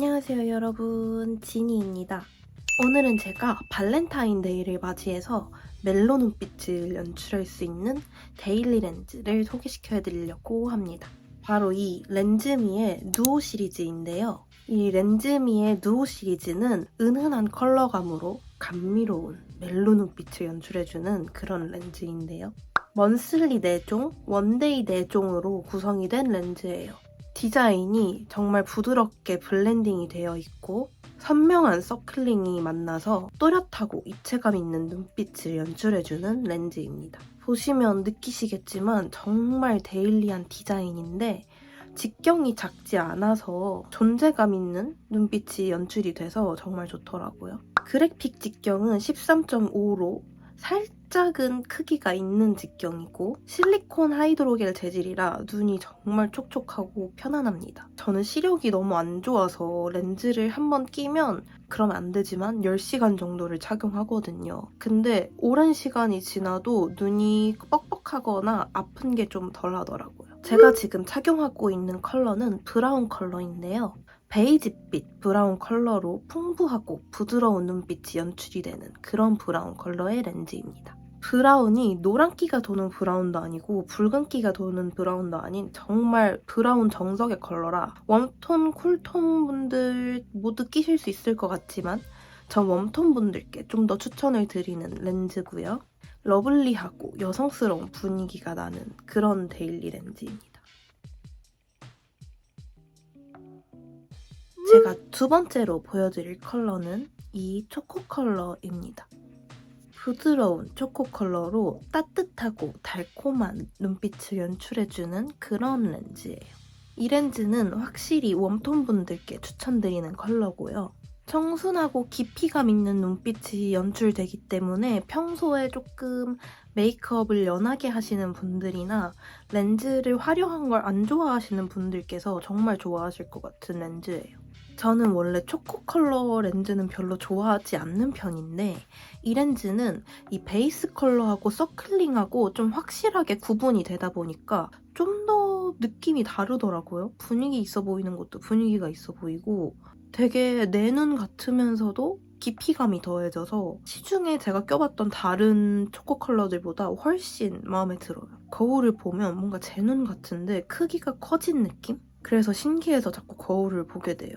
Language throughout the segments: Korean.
안녕하세요 여러분. 지니입니다. 오늘은 제가 발렌타인데이를 맞이해서 멜로 눈빛을 연출할 수 있는 데일리 렌즈를 소개시켜 드리려고 합니다. 바로 이 렌즈미의 누오 시리즈인데요. 이 렌즈미의 누오 시리즈는 은은한 컬러감으로 감미로운 멜로 눈빛을 연출해주는 그런 렌즈인데요. 먼슬리 4종, 원데이 4종으로 구성이 된 렌즈예요 디자인이 정말 부드럽게 블렌딩이 되어 있고 선명한 서클링이 만나서 또렷하고 입체감 있는 눈빛을 연출해주는 렌즈입니다. 보시면 느끼시겠지만 정말 데일리한 디자인인데 직경이 작지 않아서 존재감 있는 눈빛이 연출이 돼서 정말 좋더라고요. 그래픽 직경은 13.5로 살짝은 크기가 있는 직경이고 실리콘 하이드로겔 재질이라 눈이 정말 촉촉하고 편안합니다. 저는 시력이 너무 안 좋아서 렌즈를 한번 끼면 그러면 안 되지만 10시간 정도를 착용하거든요. 근데 오랜 시간이 지나도 눈이 뻑뻑하거나 아픈 게 좀 덜 하더라고요. 제가 지금 착용하고 있는 컬러는 브라운 컬러인데요. 베이지빛 브라운 컬러로 풍부하고 부드러운 눈빛이 연출이 되는 그런 브라운 컬러의 렌즈입니다. 브라운이 노란기가 도는 브라운도 아니고 붉은기가 도는 브라운도 아닌 정말 브라운 정석의 컬러라 웜톤, 쿨톤 분들 모두 끼실 수 있을 것 같지만 전 웜톤 분들께 좀 더 추천을 드리는 렌즈고요. 러블리하고 여성스러운 분위기가 나는 그런 데일리 렌즈입니다. 제가 두 번째로 보여드릴 컬러는 이 초코 컬러입니다. 부드러운 초코 컬러로 따뜻하고 달콤한 눈빛을 연출해주는 그런 렌즈예요. 이 렌즈는 확실히 웜톤 분들께 추천드리는 컬러고요. 청순하고 깊이감 있는 눈빛이 연출되기 때문에 평소에 조금 메이크업을 연하게 하시는 분들이나 렌즈를 화려한 걸 안 좋아하시는 분들께서 정말 좋아하실 것 같은 렌즈예요. 저는 원래 초코 컬러 렌즈는 별로 좋아하지 않는 편인데 이 렌즈는 이 베이스 컬러하고 서클링하고 좀 확실하게 구분이 되다 보니까 좀 더 느낌이 다르더라고요. 분위기 있어 보이는 것도 분위기가 있어 보이고 되게 내 눈 같으면서도 깊이감이 더해져서 시중에 제가 껴봤던 다른 초코 컬러들보다 훨씬 마음에 들어요. 거울을 보면 뭔가 제 눈 같은데 크기가 커진 느낌? 그래서 신기해서 자꾸 거울을 보게 돼요.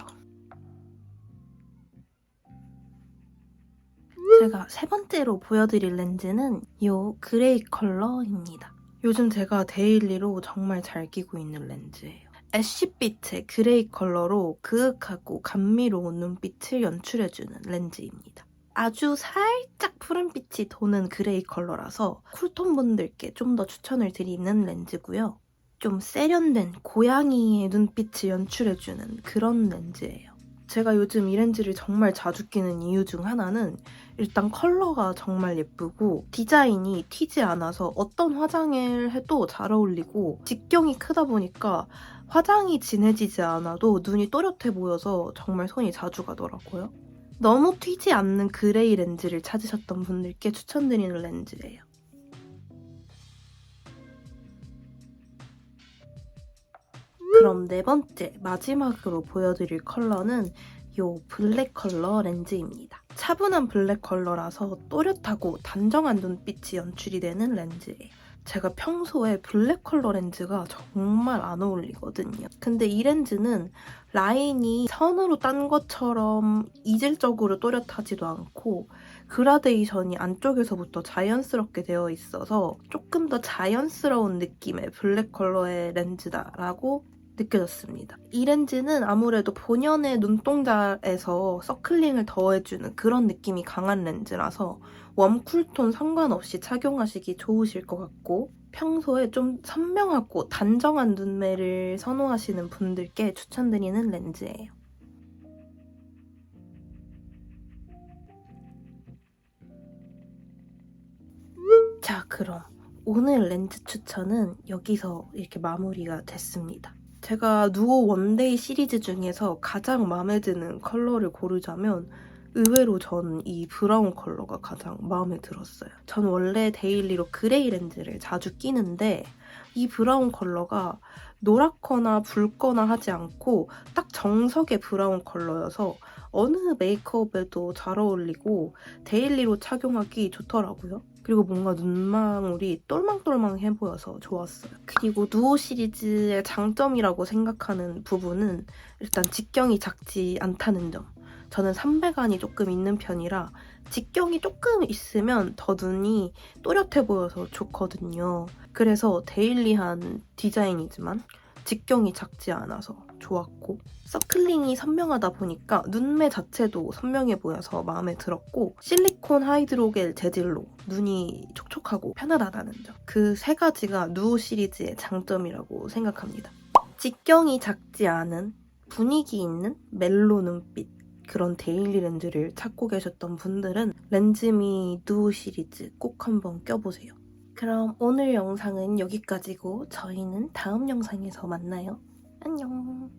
제가 세 번째로 보여드릴 렌즈는 이 그레이 컬러입니다. 요즘 제가 데일리로 정말 잘 끼고 있는 렌즈예요. 애쉬빛의 그레이 컬러로 그윽하고 감미로운 눈빛을 연출해주는 렌즈입니다. 아주 살짝 푸른빛이 도는 그레이 컬러라서 쿨톤 분들께 좀 더 추천을 드리는 렌즈고요. 좀 세련된 고양이의 눈빛을 연출해주는 그런 렌즈예요. 제가 요즘 이 렌즈를 정말 자주 끼는 이유 중 하나는 일단 컬러가 정말 예쁘고 디자인이 튀지 않아서 어떤 화장을 해도 잘 어울리고 직경이 크다 보니까 화장이 진해지지 않아도 눈이 또렷해 보여서 정말 손이 자주 가더라고요. 너무 튀지 않는 그레이 렌즈를 찾으셨던 분들께 추천드리는 렌즈예요. 그럼 네 번째 마지막으로 보여드릴 컬러는 이 블랙 컬러 렌즈입니다. 차분한 블랙 컬러라서 또렷하고 단정한 눈빛이 연출이 되는 렌즈예요. 제가 평소에 블랙 컬러 렌즈가 정말 안 어울리거든요. 근데 이 렌즈는 라인이 선으로 딴 것처럼 이질적으로 또렷하지도 않고 그라데이션이 안쪽에서부터 자연스럽게 되어 있어서 조금 더 자연스러운 느낌의 블랙 컬러의 렌즈다라고 느껴졌습니다. 이 렌즈는 아무래도 본연의 눈동자에서 서클링을 더해주는 그런 느낌이 강한 렌즈라서 웜, 쿨톤 상관없이 착용하시기 좋으실 것 같고 평소에 좀 선명하고 단정한 눈매를 선호하시는 분들께 추천드리는 렌즈예요. 자, 그럼 오늘 렌즈 추천은 여기서 이렇게 마무리가 됐습니다. 제가 누오 원데이 시리즈 중에서 가장 마음에 드는 컬러를 고르자면 의외로 전 이 브라운 컬러가 가장 마음에 들었어요. 전 원래 데일리로 그레이 렌즈를 자주 끼는데 이 브라운 컬러가 노랗거나 붉거나 하지 않고 딱 정석의 브라운 컬러여서 어느 메이크업에도 잘 어울리고 데일리로 착용하기 좋더라고요. 그리고 뭔가 눈망울이 똘망똘망해 보여서 좋았어요. 그리고 누오 시리즈의 장점이라고 생각하는 부분은 일단 직경이 작지 않다는 점. 저는 삼배간이 조금 있는 편이라 직경이 조금 있으면 더 눈이 또렷해 보여서 좋거든요. 그래서 데일리한 디자인이지만 직경이 작지 않아서 좋았고 서클링이 선명하다 보니까 눈매 자체도 선명해 보여서 마음에 들었고 실리콘 하이드로겔 재질로 눈이 촉촉하고 편안하다는 점. 그 세 가지가 누오 시리즈의 장점이라고 생각합니다. 직경이 작지 않은 분위기 있는 멜로 눈빛 그런 데일리 렌즈를 찾고 계셨던 분들은 렌즈미 누오 시리즈 꼭 한번 껴보세요. 그럼 오늘 영상은 여기까지고 저희는 다음 영상에서 만나요. 안녕.